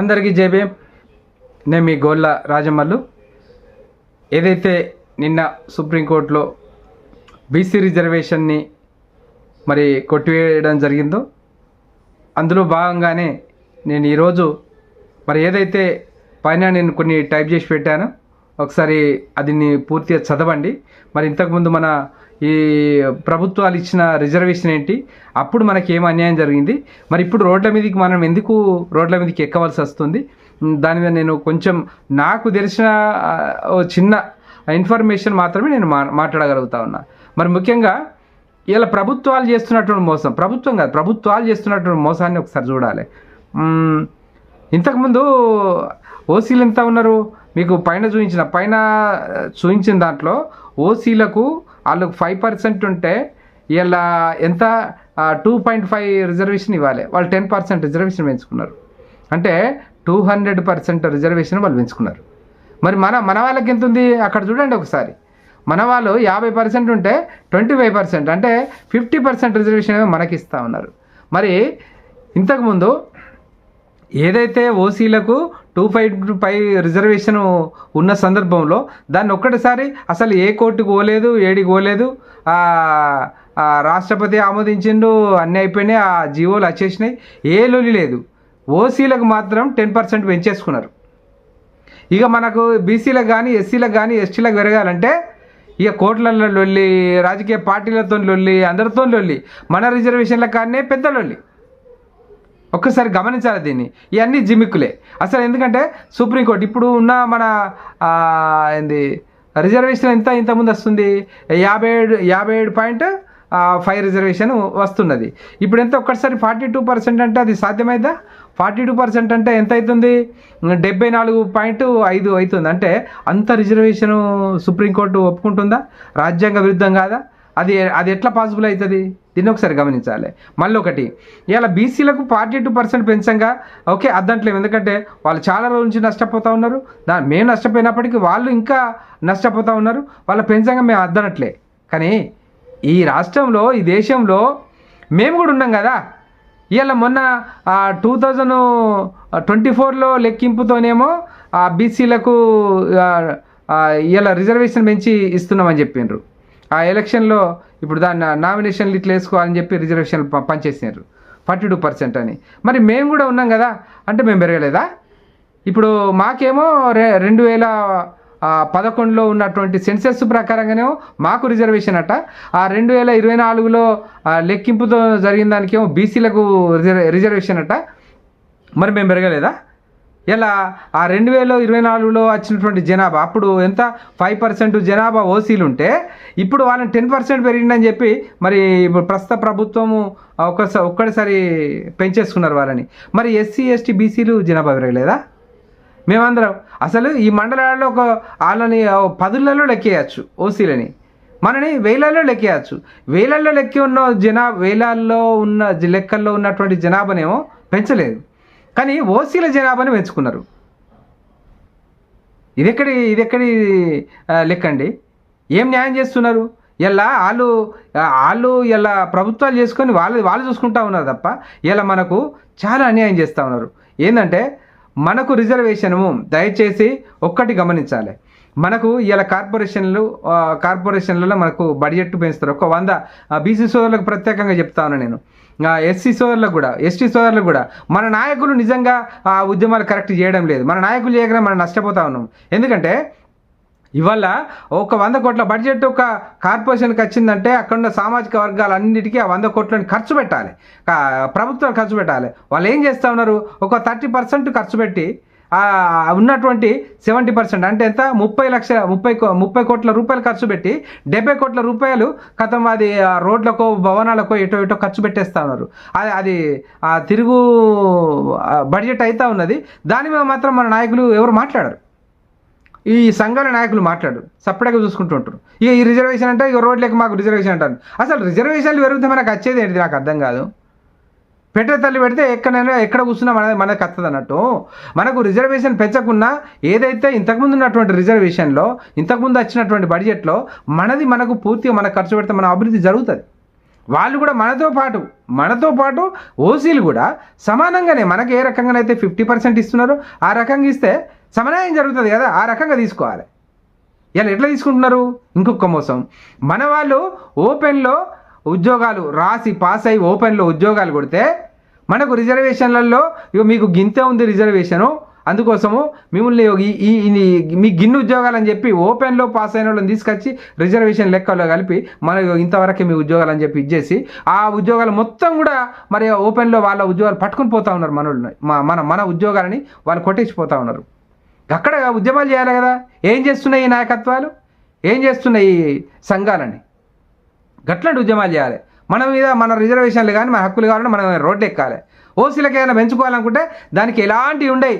అందరికీ జేబే నేను మీ గోళ్ళ రాజమల్లు. ఏదైతే నిన్న సుప్రీంకోర్టులో బీసీ రిజర్వేషన్ని మరి కొట్టివేయడం జరిగిందో అందులో భాగంగానే నేను ఈరోజు మరి ఏదైతే పైన నేను కొన్ని టైప్ చేసి పెట్టానో ఒకసారి అది పూర్తిగా చదవండి. మరి ఇంతకుముందు మన ఈ ప్రభుత్వాలు ఇచ్చిన రిజర్వేషన్ ఏంటి? అప్పుడు మనకి ఏం అన్యాయం జరిగింది? మరి ఇప్పుడు రోడ్ల మీదకి మనం ఎందుకు రోడ్ల మీదకి ఎక్కవలసి వస్తుంది? దాని మీద నేను కొంచెం నాకు తెలిసిన ఓ చిన్న ఇన్ఫర్మేషన్ మాత్రమే నేను మా మాట్లాడగలుగుతా ఉన్నా. మరి ముఖ్యంగా ఇలా ప్రభుత్వాలు చేస్తున్నటువంటి మోసం ప్రభుత్వం కాదు ప్రభుత్వాలు చేస్తున్నటువంటి మోసాన్ని ఒకసారి చూడాలి. ఇంతకుముందు ఓసీలు ఎంత ఉన్నారు? మీకు పైన చూపించిన పైన చూపించిన దాంట్లో ఓసీలకు వాళ్ళకు ఫైవ్ పర్సెంట్ ఉంటే ఇలా ఎంత టూ పాయింట్ ఫైవ్ రిజర్వేషన్ ఇవ్వాలి. వాళ్ళు టెన్ పర్సెంట్ రిజర్వేషన్ పెంచుకున్నారు. అంటే టూ హండ్రెడ్ పర్సెంట్ రిజర్వేషన్ వాళ్ళు పెంచుకున్నారు. మరి మన మన వాళ్ళకి ఎంత ఉంది అక్కడ చూడండి ఒకసారి. మన వాళ్ళు యాభై పర్సెంట్ ఉంటే ట్వంటీ ఫైవ్ పర్సెంట్ అంటే ఫిఫ్టీ పర్సెంట్ రిజర్వేషన్ ఏమో మనకి ఇస్తూ ఉన్నారు. మరి ఇంతకుముందు ఏదైతే ఓసీలకు టూ ఫైవ్ ఫైవ్ రిజర్వేషన్ ఉన్న సందర్భంలో దాన్ని ఒక్కటిసారి అసలు ఏ కోర్టుకు పోలేదు ఏడికి పోలేదు రాష్ట్రపతి ఆమోదించిండు అన్నీ అయిపోయినాయి ఆ జీవోలు వచ్చేసినాయి ఏ లొలి లేదు. ఓసీలకు మాత్రం టెన్ పర్సెంట్ పెంచేసుకున్నారు. ఇక మనకు బీసీలకు కానీ ఎస్సీలకు కానీ ఎస్టీలకు పెరగాలంటే ఇక కోట్లలో లొల్లి రాజకీయ పార్టీలతో లొల్లి అందరితో లొల్లి మన రిజర్వేషన్ల కానీ పెద్ద లొల్లి. ఒక్కసారి గమనించాలి దీన్ని. ఇవన్నీ జిమిక్కులే అసలు ఎందుకంటే సుప్రీంకోర్టు ఇప్పుడు ఉన్న మన ఏంది రిజర్వేషన్ ఎంత ఇంతకుముందు వస్తుంది? యాభై ఏడు యాభై ఏడు పాయింట్ ఫైవ్ రిజర్వేషన్ వస్తున్నది. ఇప్పుడు ఎంత ఒక్కసారి ఫార్టీ టూ పర్సెంట్ అంటే అది సాధ్యమైందా? ఫార్టీ టూ పర్సెంట్ అంటే ఎంత అవుతుంది డెబ్బై నాలుగు పాయింట్ ఐదు అవుతుంది. అంటే అంత రిజర్వేషన్ సుప్రీంకోర్టు ఒప్పుకుంటుందా? రాజ్యాంగ విరుద్ధం కాదా? అది అది ఎట్లా పాసిబుల్ అవుతుంది దీన్ని ఒకసారి గమనించాలి. మళ్ళీ ఒకటి ఇలా బీసీలకు ఫార్టీ టూ పర్సెంట్ పెంచంగా ఓకే అద్దంట్లేము ఎందుకంటే వాళ్ళు చాలా రోజుల నుంచి నష్టపోతూ ఉన్నారు. దా మేము నష్టపోయినప్పటికీ వాళ్ళు ఇంకా నష్టపోతూ ఉన్నారు. వాళ్ళ పెంచంగా మేము అద్దనట్లే. కానీ ఈ రాష్ట్రంలో ఈ దేశంలో మేము కూడా ఉన్నాం కదా. ఇవాళ మొన్న టూ థౌజండ్ ట్వంటీ ఫోర్లో లెక్కింపుతోనేమో ఆ బీసీలకు ఇవాళ రిజర్వేషన్ పెంచి ఇస్తున్నామని చెప్పిండ్రు ఆ ఎలక్షన్లో ఇప్పుడు దాన్ని నామినేషన్లు ఇట్లా వేసుకోవాలని చెప్పి రిజర్వేషన్లు ప- పనిచేసినారు. ఫార్టీ టూ పర్సెంట్ అని. మరి మేము కూడా ఉన్నాం కదా అంటే మేము పెరగలేదా? ఇప్పుడు మాకేమో రె రెండు వేల పదకొండులో ఉన్నటువంటి సెన్సెస్ ప్రకారంగానే మాకు రిజర్వేషన్ అట. ఆ రెండు వేల ఇరవై నాలుగులో లెక్కింపుతో జరిగిన దానికేమో బీసీలకు రిజర్వేషన్ అట. మరి మేము పెరగలేదా? ఇలా ఆ రెండు వేల ఇరవై నాలుగులో వచ్చినటువంటి జనాభా అప్పుడు ఎంత? ఫైవ్ పర్సెంట్ జనాభా ఓసీలు ఉంటే ఇప్పుడు వాళ్ళని టెన్ పర్సెంట్ పెరిగిందని చెప్పి మరి ఇప్పుడు ప్రస్తుత ప్రభుత్వము ఒక్కసారి ఒక్కడిసారి పెంచేసుకున్నారు వాళ్ళని. మరి ఎస్సీ ఎస్టీ బీసీలు జనాభా పెరగలేదా? మేమందరం అసలు ఈ మండలాల్లో ఒక వాళ్ళని పదులలో లెక్కేయచ్చు ఓసీలని. మనని వేలల్లో లెక్కేయచ్చు. వేలల్లో లెక్కి ఉన్న జనా వేలల్లో ఉన్న లెక్కల్లో ఉన్నటువంటి జనాభానేమో పెంచలేదు. కానీ ఓసీల జనాభాని పెంచుకున్నారు. ఇదెక్కడి ఇదెక్కడి లెక్క లెక్కండి? ఏం న్యాయం చేస్తున్నారు? ఇలా వాళ్ళు వాళ్ళు ఇలా ప్రభుత్వాలు చేసుకొని వాళ్ళు వాళ్ళు చూసుకుంటా ఉన్నారు తప్ప ఇలా మనకు చాలా అన్యాయం చేస్తూ ఉన్నారు. ఏంటంటే మనకు రిజర్వేషను దయచేసి ఒక్కటి గమనించాలి. మనకు ఇలా కార్పొరేషన్లు కార్పొరేషన్లలో మనకు బడ్జెట్ పెంచుతారు. ఒక వంద బీసీ సోదరులకు ప్రత్యేకంగా చెప్తాను నేను. ఎస్సీ సోదరులకు కూడా ఎస్టీ సోదరులకు కూడా. మన నాయకులు నిజంగా ఆ ఉద్యమాలు కరెక్ట్ చేయడం లేదు. మన నాయకులు చేయగానే మనం నష్టపోతా ఉన్నాం. ఎందుకంటే ఇవాళ ఒక వంద కోట్ల బడ్జెట్ ఒక కార్పొరేషన్కి వచ్చిందంటే అక్కడ ఉన్న సామాజిక వర్గాలన్నిటికీ ఆ వంద కోట్లని ఖర్చు పెట్టాలి. ప్రభుత్వం ప్రభుత్వాలు ఖర్చు పెట్టాలి. వాళ్ళు ఏం చేస్తూ ఉన్నారు? ఒక థర్టీ పర్సెంట్ ఖర్చు పెట్టి ఉన్నటువంటి సెవెంటీ పర్సెంట్ అంటే ఎంత? ముప్పై లక్షల ముప్పై కో- ముప్పై కోట్ల రూపాయలు ఖర్చు పెట్టి డెబ్బై కోట్ల రూపాయలు కథం అది ఆ రోడ్లకో భవనాలకో ఎటో ఎటో ఖర్చు పెట్టేస్తా ఉన్నారు. అది అది ఆ తిరుగు బడ్జెట్ అవుతా ఉన్నది. దాని మీద మాత్రం మన నాయకులు ఎవరు మాట్లాడరు. ఈ సంఘాల నాయకులు మాట్లాడు సపరేట్గా చూసుకుంటూ ఉంటారు. ఇక ఈ రిజర్వేషన్ అంటే ఇక రోడ్లకి మాకు రిజర్వేషన్ అంటారు. అసలు రిజర్వేషన్లు పెరిగితే మనకు వచ్చేది నాకు అర్థం కాదు. పెట్టే తల్లి పెడితే ఎక్కడైనా ఎక్కడ కూర్చున్నా అనేది మనకు వస్తుంది అన్నట్టు. మనకు రిజర్వేషన్ పెంచకున్నా ఏదైతే ఇంతకుముందు ఉన్నటువంటి రిజర్వేషన్లో ఇంతకుముందు వచ్చినటువంటి బడ్జెట్లో మనది మనకు పూర్తిగా మన ఖర్చు పెడితే మన అభివృద్ధి జరుగుతుంది. వాళ్ళు కూడా మనతో పాటు మనతో పాటు ఓసీలు కూడా సమానంగానే మనకి ఏ రకంగానైతే ఫిఫ్టీ పర్సెంట్ ఇస్తున్నారో ఆ రకంగా ఇస్తే సమన్వయం జరుగుతుంది కదా ఆ రకంగా తీసుకోవాలి. ఇలా ఎట్లా తీసుకుంటున్నారు? ఇంకొక మోసం. మన వాళ్ళు ఓపెన్లో ఉద్యోగాలు రాసి పాస్ అయ్యి ఓపెన్లో ఉద్యోగాలు కొడితే మనకు రిజర్వేషన్లలో ఇక మీకు గింతే ఉంది రిజర్వేషను. అందుకోసము మిమ్మల్ని ఈ- మీ గిన్నె ఉద్యోగాలని చెప్పి ఓపెన్లో పాస్ అయిన వాళ్ళని తీసుకొచ్చి రిజర్వేషన్ లెక్కలో కలిపి మన ఇంతవరకే మీ ఉద్యోగాలు అని చెప్పి ఇచ్చేసి ఆ ఉద్యోగాలు మొత్తం కూడా మరి ఓపెన్లో వాళ్ళ ఉద్యోగాలు పట్టుకుని పోతా ఉన్నారు మన మన మన ఉద్యోగాలని వాళ్ళు కొట్టేసిపోతా ఉన్నారు. అక్కడ ఉద్యమాలు చేయాలి కదా. ఏం చేస్తున్నాయి ఈ నాయకత్వాలు? ఏం చేస్తున్నాయి ఈ సంఘాలని? గట్లాంటి ఉద్యమాలు చేయాలి. మన మీద మన రిజర్వేషన్లు కానీ మన హక్కులు కావాలంటే మనం రోడ్లు ఎక్కాలి ఓసీలకు ఏమైనా పెంచుకోవాలనుకుంటే దానికి ఎలాంటివి ఉండయి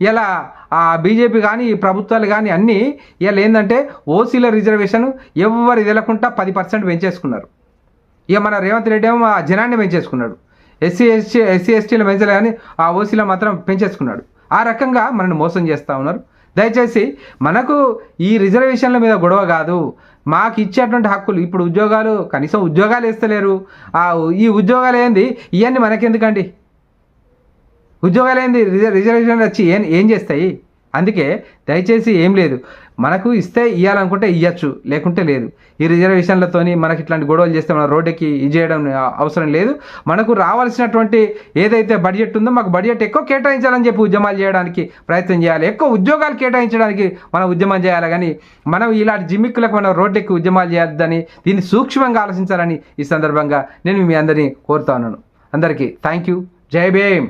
ఇలా ఆ బీజేపీ కానీ ఈ ప్రభుత్వాలు కానీ అన్నీ ఇలా ఏంటంటే ఓసీల రిజర్వేషన్ ఎవరు తెలకుండా పది పర్సెంట్ పెంచేసుకున్నారు. ఇక మన రేవంత్ రెడ్డి ఏమో ఆ జనాన్ని పెంచేసుకున్నాడు. ఎస్సీ ఎస్టీ ఎస్సీ ఎస్టీలు పెంచలే కానీ ఆ ఓసీలో మాత్రం పెంచేసుకున్నాడు. ఆ రకంగా మనల్ని మోసం చేస్తూ ఉన్నారు. దయచేసి మనకు ఈ రిజర్వేషన్ల మీద గొడవ కాదు. మాకు ఇచ్చేటువంటి హక్కులు ఇప్పుడు ఉద్యోగాలు కనీసం ఉద్యోగాలు వేస్తలేరు. ఆ ఈ ఉద్యోగాలు ఏంది? ఇవన్నీ మనకెందుకండి? ఉద్యోగాలు ఏంది? రిజ- రిజర్వేషన్ వచ్చి ఏం ఏం చేస్తాయి? అందుకే దయచేసి ఏం లేదు. మనకు ఇస్తే ఇవ్వాలనుకుంటే ఇవ్వచ్చు లేకుంటే లేదు. ఈ రిజర్వేషన్లతోని మనకి ఇట్లాంటి గొడవలు చేస్తే మన రోడ్డుకి ఇది చేయడం అవసరం లేదు. మనకు రావాల్సినటువంటి ఏదైతే బడ్జెట్ ఉందో మాకు బడ్జెట్ ఎక్కువ కేటాయించాలని చెప్పి ఉద్యమాలు చేయడానికి ప్రయత్నం చేయాలి. ఎక్కువ ఉద్యోగాలు కేటాయించడానికి మనం ఉద్యమం చేయాలి. కానీ మనం ఇలాంటి జిమ్మిక్కులకు మనం రోడ్డెక్కి ఉద్యమాలు చేయొద్దని దీన్ని సూక్ష్మంగా ఆలోచించాలని ఈ సందర్భంగా నేను మీ అందరినీ కోరుతా ఉన్నాను. అందరికీ థ్యాంక్ యూ జై భీమ్.